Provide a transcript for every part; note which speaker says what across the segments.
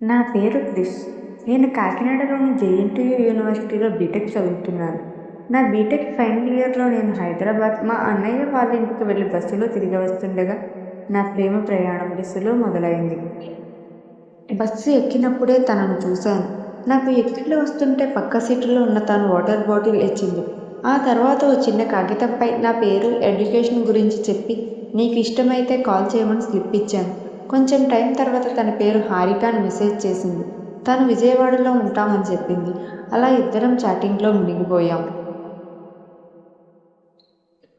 Speaker 1: నా పేరు క్రిష్ నేను కాకినాడలోని జేఎన్టీయూ యూనివర్సిటీలో బీటెక్ చదువుతున్నాను. నా బీటెక్ ఫైనల్ ఇయర్లో నేను హైదరాబాద్ మా అన్నయ్య వాళ్ళ ఇంటికి వెళ్ళి బస్సులో తిరిగి వస్తుండగా నా ప్రేమ ప్రయాణం బస్సులో మొదలైంది. బస్సు ఎక్కినప్పుడే తనను చూశాను. నాకు ఎక్కిళ్ళు వస్తుంటే పక్క సీటులో ఉన్న తను వాటర్ బాటిల్ ఇచ్చింది. ఆ తర్వాత ఓ చిన్న కాగితంపై నా పేరు ఎడ్యుకేషన్ గురించి చెప్పి నీకు ఇష్టమైతే కాల్ చేయమని స్లిప్ ఇచ్చాను. కొంచెం టైం తర్వాత తన పేరు హారిక అని మెసేజ్ చేసింది. తను విజయవాడలో ఉంటామని చెప్పింది. అలా ఇద్దరం చాటింగ్లో మునిగిపోయాం.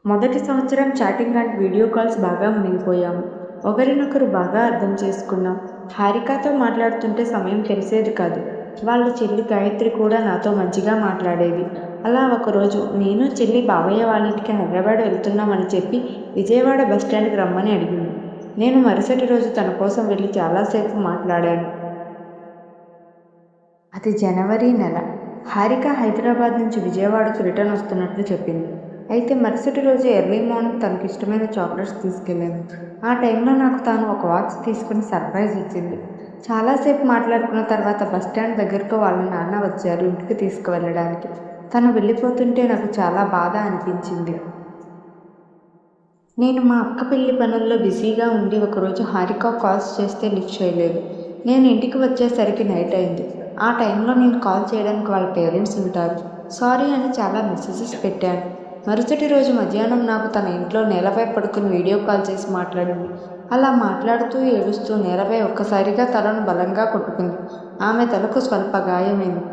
Speaker 1: మొదటి సంవత్సరం చాటింగ్ అండ్ వీడియో కాల్స్ బాగా మునిగిపోయాము ఒకరినొకరు బాగా అర్థం చేసుకున్నాం. హారికతో మాట్లాడుతుంటే సమయం తెలిసేది కాదు. వాళ్ళ చెల్లి గాయత్రి కూడా నాతో మంచిగా మాట్లాడేది. అలా ఒకరోజు నేను చెల్లి బాబయ్య వాళ్ళ ఇంటికి హైదరాబాద్ వెళ్తున్నామని చెప్పి విజయవాడ బస్ స్టాండ్కి రమ్మని అడిగింది. నేను మరుసటి రోజు తన కోసం వెళ్ళి చాలాసేపు మాట్లాడాను. అది జనవరి నెల. హారిక హైదరాబాద్ నుంచి విజయవాడకు రిటర్న్ వస్తున్నట్లు చెప్పింది. అయితే మరుసటి రోజు ఎర్లీ మార్నింగ్ తనకి ఇష్టమైన చాక్లెట్స్ తీసుకెళ్ళాను. ఆ టైంలో నాకు తాను ఒక వాచ్ తీసుకుని సర్ప్రైజ్ ఇచ్చింది. చాలాసేపు మాట్లాడుకున్న తర్వాత బస్ స్టాండ్ దగ్గరకు వాళ్ళ నాన్న వచ్చారు ఇంటికి తీసుకువెళ్ళడానికి. తను వెళ్ళిపోతుంటే నాకు చాలా బాధ అనిపించింది. నేను మా అక్క పెళ్ళి పనుల్లో బిజీగా ఉండి ఒకరోజు హారిక కాల్స్ చేస్తే లిఫ్ట్ చేయలేదు. నేను ఇంటికి వచ్చేసరికి నైట్ అయింది. ఆ టైంలో నేను కాల్ చేయడానికి వాళ్ళ పేరెంట్స్ ఉంటారు. సారీ అని చాలా మెసేజెస్ పెట్టాను. మరుసటి రోజు మధ్యాహ్నం నాకు తన ఇంట్లో నేలపై పడుకుని వీడియో కాల్ చేసి మాట్లాడింది. అలా మాట్లాడుతూ ఏడుస్తూ నేలపై ఒక్కసారిగా తలను బలంగా కొట్టుకుంది. ఆమె తలకు స్వల్ప గాయమైంది.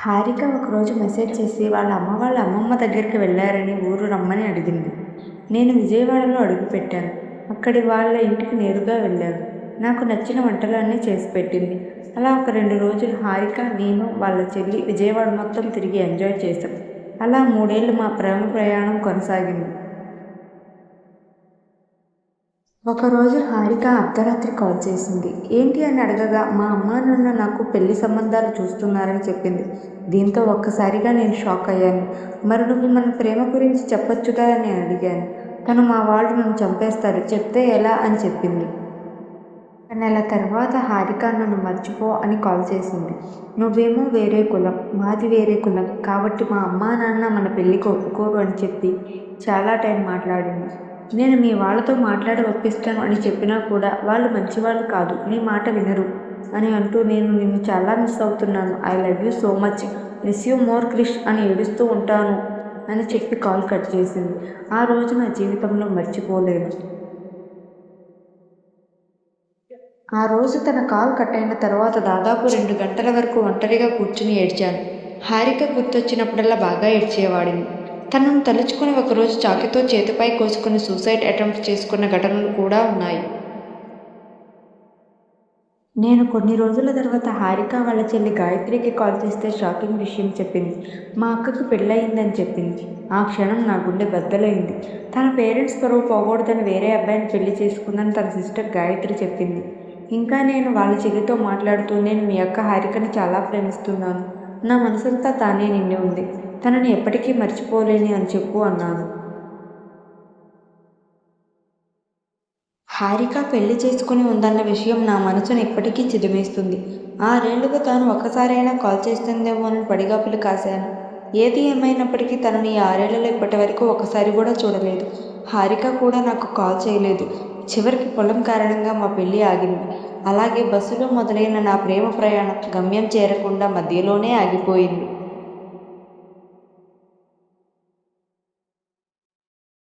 Speaker 1: హారిక ఒకరోజు మెసేజ్ చేసి వాళ్ళ అమ్మ వాళ్ళ అమ్మమ్మ దగ్గరికి వెళ్ళారని ఊరు రమ్మని అడిగింది. నేను విజయవాడలో అడుగుపెట్టాను అక్కడి వాళ్ళ ఇంటికి నేరుగా వెళ్ళాను. నాకు నచ్చిన వంటలన్నీ చేసి పెట్టింది. అలా ఒక రెండు రోజులు హారిక నేను వాళ్ళ చెల్లి విజయవాడ మొత్తం తిరిగి ఎంజాయ్ చేశాం. అలా మూడేళ్ళు మా ప్రేమ ప్రయాణం కొనసాగింది. ఒకరోజు హారిక అర్ధరాత్రి కాల్ చేసింది. ఏంటి అని అడగగా మా అమ్మ నాన్న నాకు పెళ్ళి సంబంధాలు చూస్తున్నారని చెప్పింది. దీంతో ఒక్కసారిగా నేను షాక్ అయ్యాను. మరి నువ్వు మన ప్రేమ గురించి చెప్పొచ్చుగా? అని అడిగాను. తను మా వాళ్ళు నన్ను చంపేస్తారు. చెప్తే ఎలా? అని చెప్పింది. నెల తర్వాత హారిక నన్ను మర్చిపో అని కాల్ చేసింది. నువ్వేమో వేరే కులం. మాది వేరే కులం. కాబట్టి మా అమ్మా నాన్న మన పెళ్ళికి ఒప్పుకోరు అని చెప్పి చాలా టైం మాట్లాడింది. నేను మీ వాళ్ళతో మాట్లాడి ఒప్పిస్తాను అని చెప్పినా కూడా వాళ్ళు మంచివాళ్ళు కాదు నీ మాట వినరు అని అంటూ నేను నిన్ను చాలా మిస్ అవుతున్నాను. I love you so much miss you more Krish అని ఏడుస్తూ ఉంటాను అని చెప్పి కాల్ కట్ చేసింది. ఆ రోజు నా జీవితంలో మర్చిపోలేను. ఆ రోజు తన కాల్ కట్ అయిన తర్వాత దాదాపు రెండు గంటల వరకు ఒంటరిగా కూర్చుని ఏడ్చాను. హారిక గుర్తొచ్చినప్పుడల్లా బాగా ఏడ్చేవాడిని. తనను తలుచుకుని ఒకరోజు చాకితో చేతిపై కోసుకుని సూసైడ్ అటెంప్ట్ చేసుకున్న ఘటనలు కూడా ఉన్నాయి. నేను కొన్ని రోజుల తర్వాత హారిక వాళ్ళ చెల్లి గాయత్రికి కాల్ చేస్తే షాకింగ్ విషయం చెప్పింది. మా అక్కకు పెళ్ళయిందని చెప్పింది. ఆ క్షణం నా గుండె బద్దలైంది. తన పేరెంట్స్ పరువు పోకూడదని వేరే అబ్బాయిని పెళ్ళి చేసుకుందని తన సిస్టర్ గాయత్రి చెప్పింది. ఇంకా నేను వాళ్ళ చెల్లితో మాట్లాడుతూ నేను మీ అక్క హారికని చాలా ప్రేమిస్తున్నాను. నా మనసంతా తానే నిండి ఉంది. తనని ఎప్పటికీ మర్చిపోలేని అని చెప్పు అన్నాను. హారిక పెళ్ళి చేసుకుని ఉందన్న విషయం నా మనసును ఎప్పటికీ చిదిమేస్తుంది. ఆరేళ్ళుగా తాను ఒక్కసారైనా కాల్ చేస్తుందేమో అని పడిగాపులు కాశాను. ఏది ఏమైనప్పటికీ తనని ఆరేళ్ళలో ఇప్పటి వరకు ఒకసారి కూడా చూడలేదు. హారిక కూడా నాకు కాల్ చేయలేదు. చివరికి పొలం కారణంగా మా పెళ్ళి ఆగింది. అలాగే బస్సులో మొదలైన నా ప్రేమ ప్రయాణం గమ్యం చేరకుండా మధ్యలోనే ఆగిపోయింది.